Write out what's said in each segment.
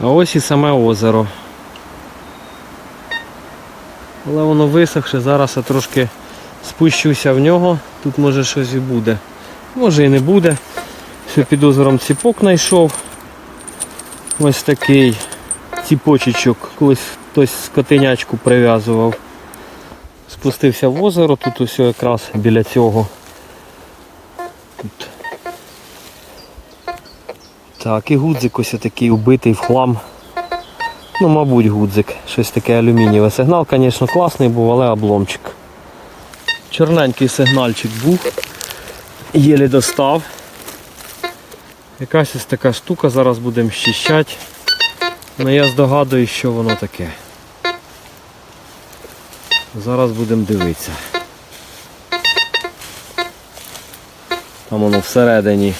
А ось і саме озеро. Але воно висохше, зараз я трошки спущуся в нього, тут може щось і буде. Може і не буде. Все під озером ціпок знайшов. Ось такий ціпочечок. Колись хтось скотинячку прив'язував. Спустився в озеро, тут ось якраз біля цього. Тут. Так, і гудзик ось такий убитий в хлам. Ну, мабуть, гудзик. Щось таке алюмінієве. Сигнал, звісно, класний був, але обломчик. Чорненький сигнальчик був. Єлі достав. Якась ось така штука, зараз будемо щищати. Ну я здогадуюсь, що воно таке. Зараз будемо дивитися. Там воно всередині.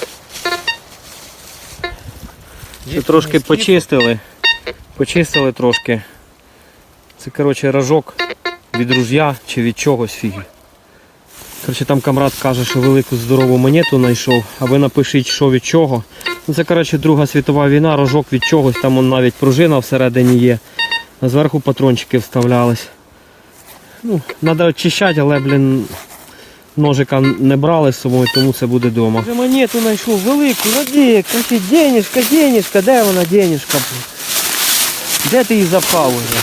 Це трошки почистили. Почистили трошки. Це коротше рожок від ружя чи від чогось фіг. Коротше, там камрад каже, що велику здорову монету знайшов, а ви напишіть, що від чого. Ну, це коротше Друга світова війна, рожок від чогось, там он навіть пружина всередині є. А зверху патрончики вставлялись. Ну, треба очищати, але, блін, ножика не брали з собою, тому це буде вдома. Вже монету знайшов велику, де, кажи, денежка, денежка, де вона денежка? Де ти її запхав уже?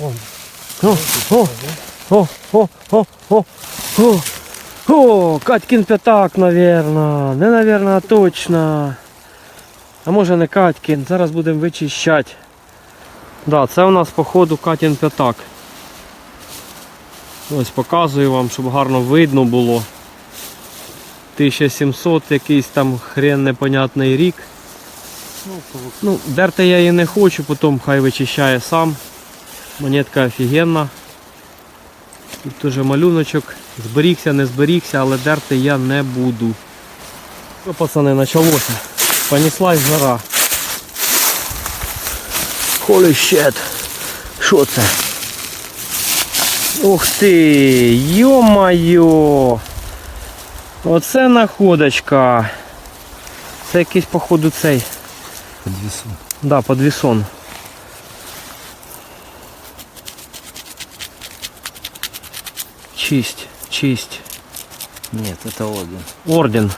О, о, о, о, о, о, о, п'ятак, наверно. Не наверно, а точно. А може не Катькин, зараз будемо вичищати. Да, це у нас походу Катін п'ятак. Ось показую вам, щоб гарно видно було. 1700 якийсь там хрен непонятний рік. Ну, дерти я її не хочу, потім хай вичищає сам. Монетка офігенна. Тут теж малюночок. Зберігся, не зберігся, але дерти я не буду. Що, пацани, почалося. Понеслась жара. Holy shit. Що це? Ух ти! Йо-майо! Оце находочка. Це якийсь, походу, цей. Подвесу. Да, подвесон. Чисть, чисть. Нет, это орден. Орден.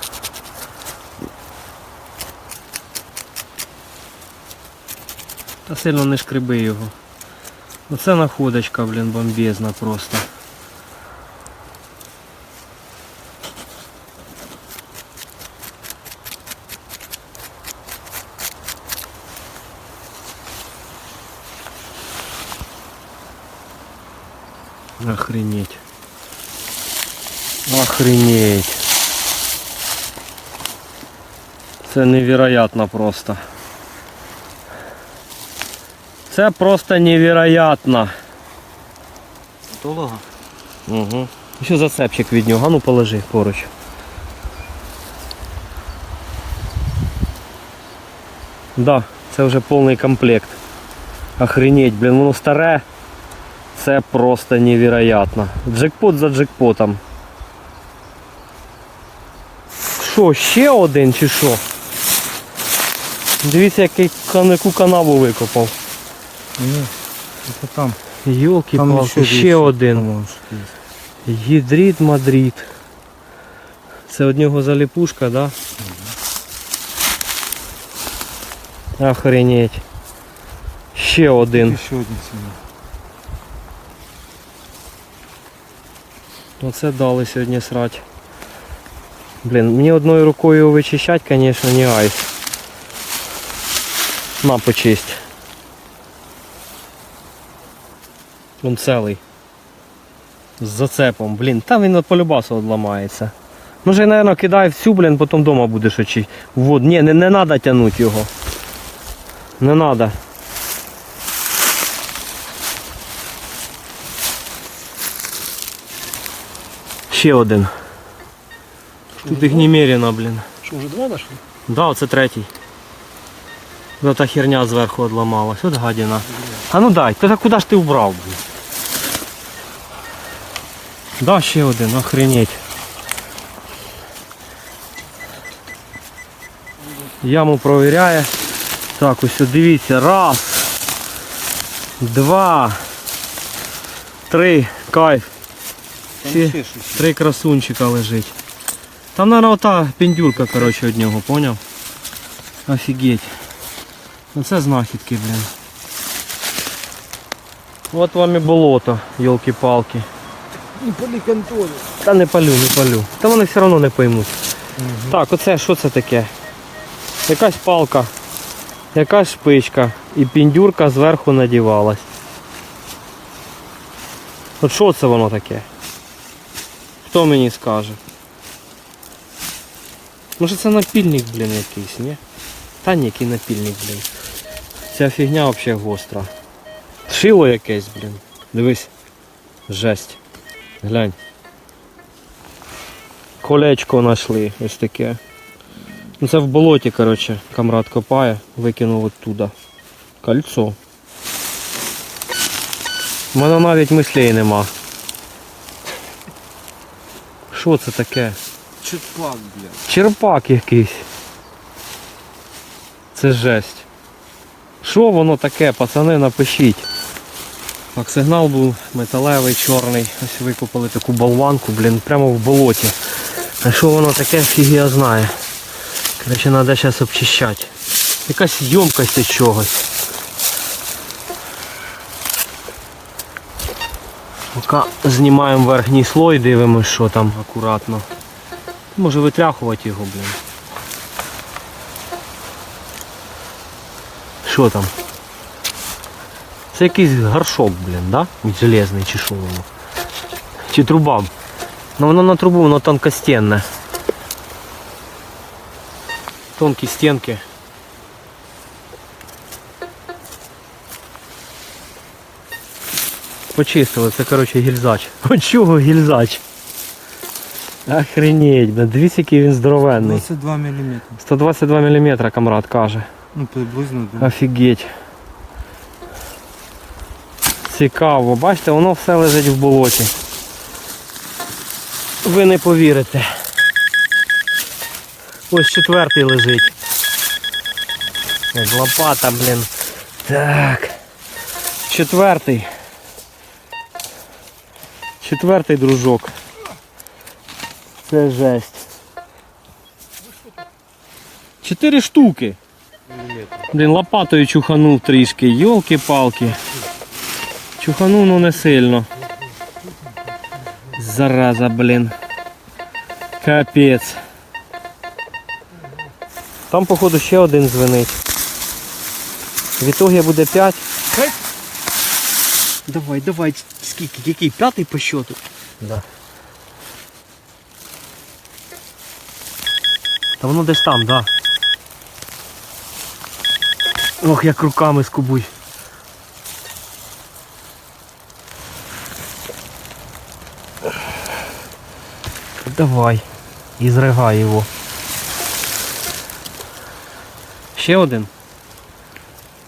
Та сильно не шкриби його. Оце находочка, блін, бомбезна просто. Охренеть. Охренеть. Це невероятно просто. Це просто невероятно. Толога? Угу. Ще зацепчик від нього, ну положи поруч. Да, це вже повний комплект. Охренеть, блін, воно старе. Це просто невероятно. Джекпот за джекпотом. Що, ще один чи що? Дивіться, який яку канаву викопав. Ні, це там. Йолки Там палки ще, один. Гідрит Мадрид. Це од нього заліпушка, да? Охренеть. Ще один. Ще один сьогодні. Оце дали сьогодні срать. Блін, мені одною рукою вичищати, звісно, не айс. На почисть. Він цілий. З зацепом, блін, там він по любасу одламається. Може, мабуть, кидай всю, блін, потім вдома будеш очі. Вот, ні, не, не треба тягнути його. Не треба. Ще один. Тут їх немерено, блін. Що, вже два нашли? Да, оце третій. Ну та херня зверху одламалась. От гадіна. А ну дай, то куди ж ти вбрав. Да, ще один, охренеть. Яму провіряє. Так, ось дивіться. Раз. Два. Три. Кайф. Всі три красунчика лежить. Там, наверное, ота піндюрка, коротше, від нього, поняв? Офігеть. Оце знахідки, блін. От вам і болото, йолки-палки. Не поли контору. Та не палю, не палю. Та вони все одно не поймуть. Так, оце що це таке? Якась палка, якась шпичка і піндюрка зверху надівалась. От що це воно таке? Хто мені скаже? Може це напільник, блін, якийсь, ні? Та ні, який напільник, блін. Ця фігня взагалі гостра. Шило якесь, блін. Дивись. Жесть. Глянь. Колечко знайшли, ось таке. Ну це в болоті, коротше, камрад копає, викинув оттуда. Кольцо. У мене навіть мислей нема. Що це таке? Чутпак, блядь. Черпак якийсь. Це жесть. Що воно таке, пацани, напишіть. Так, сигнал був металевий, чорний. Ось викопали таку болванку, блін, прямо в болоті. А що воно таке, фіг я знає. Короче, треба зараз обчищати. Якась ємкость чогось. Поки знімаємо верхній слой, дивимося, що там акуратно. Може витряхувати його, блін. Що там? Це якийсь горшок, блін, да? Железний чи що воно? Чи труба? Ну воно на трубу, воно тонкостенне. Тонкі стінки. Почистили, це коротше гільзач. От чого гільзач? Охренеть, бля, дивіться, який він здоровенний. 22 мм. 122 мм, камрад каже. Ну, приблизно, да. Офігеть. Цікаво, бачите, воно все лежить в болоті. Ви не повірите. Ось четвертий лежить. Лопата, блін. Так. Четвертий. Четвертий дружок. Це жесть. Чотири штуки. Блін, лопатою чуханув трішки, йолки-палки. Чуханув, ну не сильно. Зараза, блін. Капець. Там, походу, ще один звенить. В ітогі буде 5. Давай, давай, скільки, який п'ятий по счету? Да. Та воно десь там, да. Ох, як руками скубуй. Давай. І зригай його. Ще один?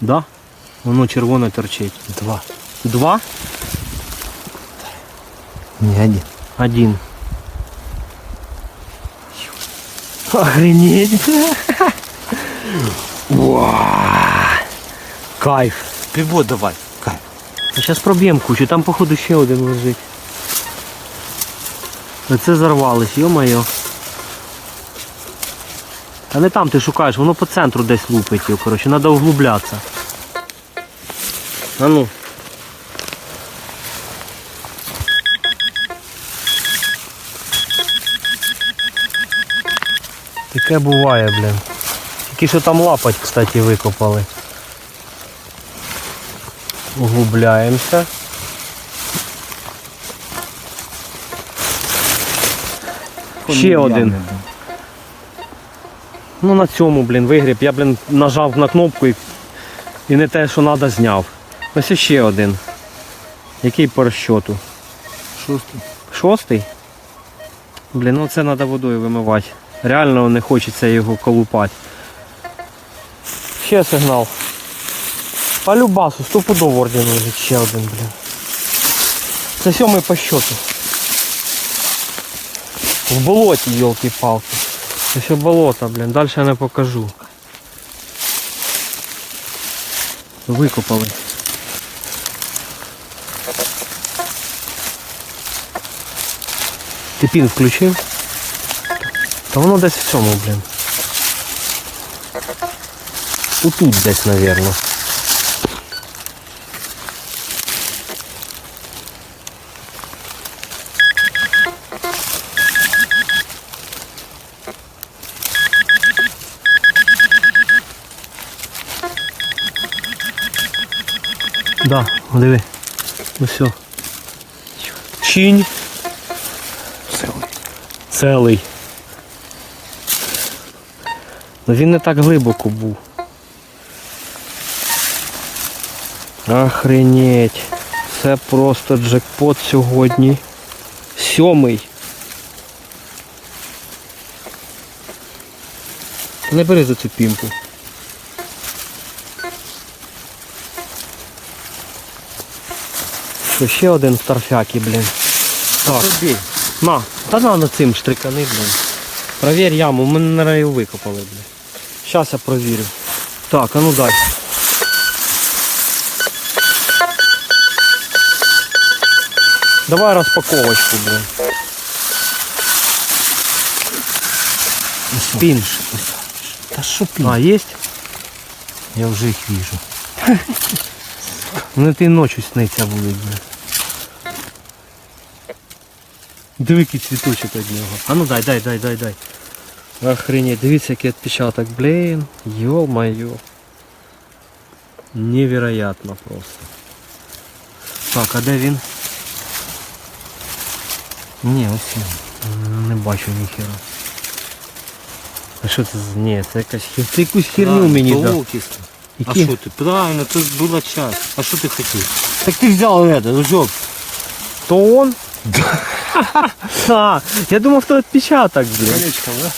Да? Воно червоне торчить. Два. Два? Не один. Один. Охренеть. Уа. Кайф. Пивот давай. Кай. А зараз проб'ємо кучу, там походу ще один лежить. Оце зарвались, йо-моє. Та не там ти шукаєш, воно по центру десь лупить його, коротше, треба углублятися. А ну. Таке буває, блін. Тільки що там лапать, кстати, викопали. Углубляємося. Ще один. Ну на цьому, блін, вигріб. Я, блін, нажав на кнопку і, і не те, що треба, зняв. Ось ще один. Який по розчоту? Шостий. Шостий? Блін, ну це треба водою вимивати. Реально не хочеться його колупати. Ще сигнал. По любасу, стопудово орден лежить ще один, блін. Це сьомий по счету. В болоті, йолки-палки. Це ще болото, блін, далі я не покажу. Викопали. Ти пін включив? Та воно десь в цьому, блін. Отут десь, напевно. Да, диви. Ну все. Чинь. Целий. Ну він не так глибоко був. Охренеть. Це просто джекпот сьогодні. Сьомий. Не бери за цю пімку. Ще один в торфякі, блін. Так. На, та на на цим штрикани, блін. Провір яму, ми на неї викопали, блін. Щас я провірю. Так, а ну дай. Давай розпаковочку, блін. Пін. Та що пін? А, є? Я вже їх вижу. Вони ти ночі сниться будуть, блін. Диви, який цвіточок від нього. А ну дай, дай, дай, дай, дай. Охренеть, дивіться, який відпечаток, блін. Йо-моє. Невероятно просто. Так, а де він? Ні, ось він. М, Не бачу ніхера. А що це за... Ні, це якась хер... Ти якусь херню мені дав. Толкісно. А Які? що ти? Правильно, тут була часть. А що ти хотів? Так ти взяв это, ружок. То он? А, я думав, то відпечаток, блін. Колечко, да?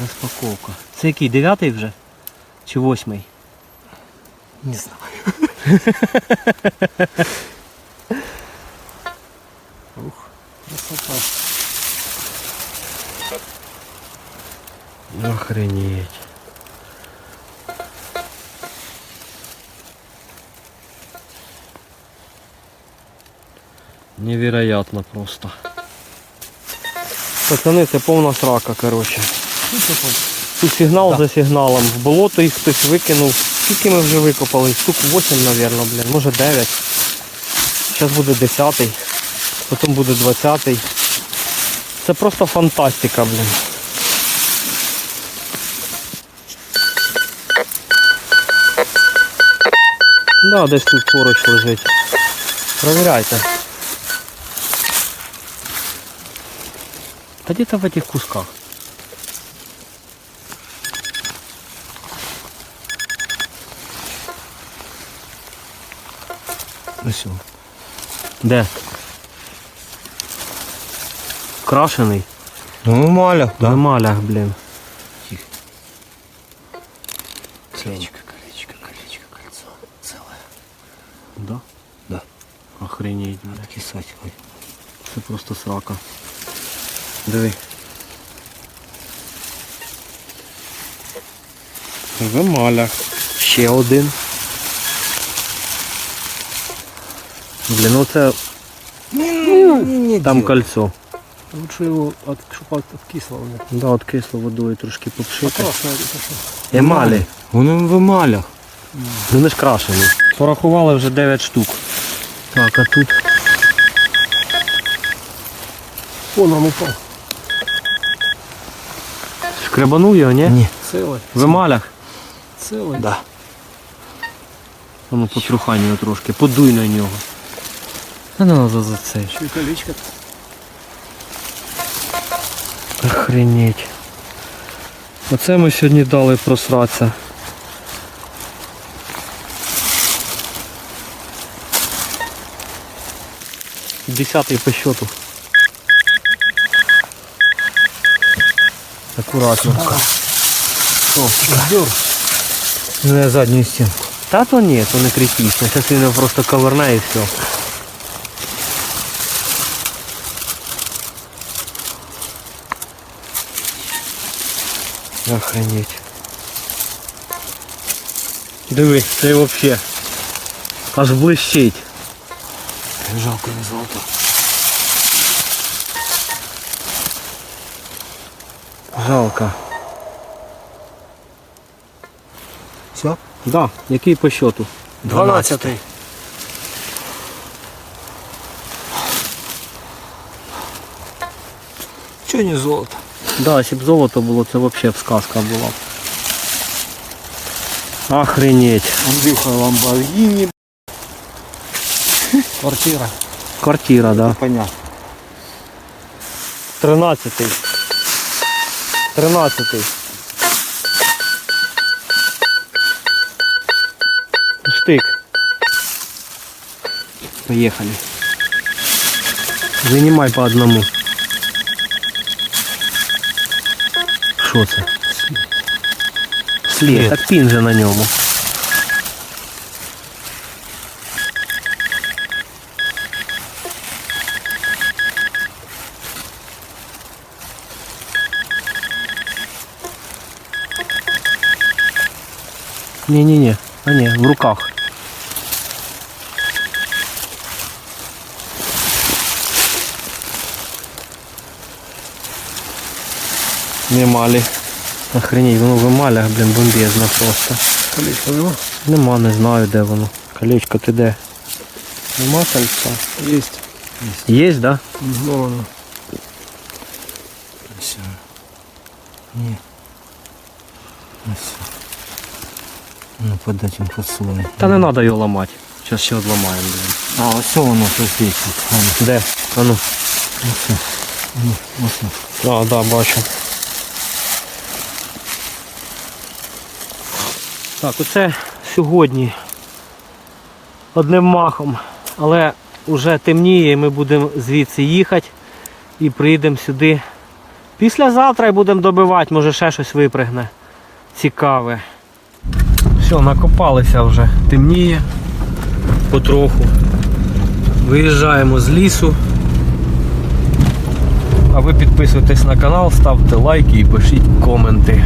Розпаковка. Це який, дев'ятий вже? Чи восьмий? Не знаю. Ух, красота. Охренеть. Невероятно просто. Пацани, це повна срака, коротше. Тут сигнал за сигналом. В болото їх хтось викинув. Скільки ми вже викопали? Штук 8, мабуть, блін, може 9. Зараз буде 10, потім буде 20. Це просто фантастика, блін. Да, десь тут поруч лежить. Провіряйте. Та где-то в этих кусках. Ось. він. Де? Крашений. Ну. В емалях, блін. Колечко, колечко, колечко, кольцо. Целое. Да? Да. Охренеть, блін. Кисать. Ой. Це просто срака. Диви. В емалях. Ще один. Блін, ну це там кольцо. Лучше его от, чтобы от, откисло. Да, от водою трошки попшити. Емалі. Воно в емалях. Ну не ж крашені. Порахували вже 9 штук. Так, а тут. Вон он упал. Шкребанув його, ні? Ні. Целый. В емалях. Целый. Да. А ну потрухай його трошки, подуй на нього. Та не треба за це. Еще и колечко. Охренеть. Оце ми сьогодні дали просратися. Десятий по счету. Аккуратно. Дер. На задню стінку. Та то ні, то не критично. Зараз він його просто коверне і все. Охренеть. Дивись, це взагалі. Аж блищить. Жалко не золото. Жалко. Все? Да, який по счету? Дванадцятий. Чого не золото? Да, якщо б золото було, це взагалі б сказка була. Охренеть. Андрюха Ламборгини. Квартира. Квартира, да. Понятно. Тринадцятий. Тринадцятий. Штик. Поехали. Занимай по одному. Що це? Слід. Так пін же на ньому. Не-не-не. А не, в руках. Не малі. Охренеть, воно в емалях, блін, бомбезно просто. Колечко нема? Нема, не знаю де воно. Колечко ти де? Нема кольця? Есть. Є, да? Ну, воно. Все. Ні. Ось. Ну, под этим подсуном. Та не треба його ламати. Зараз ще одламаємо, блін. А, ось воно щось висить. Де? А ну. Ось. Ось. А, да, бачу. Так, оце сьогодні одним махом, але вже темніє, і ми будемо звідси їхати і приїдемо сюди. Післязавтра і будемо добивати, може ще щось випригне. Цікаве. Все, накопалися вже. Темніє потроху. Виїжджаємо з лісу. А ви підписуйтесь на канал, ставте лайки і пишіть коменти.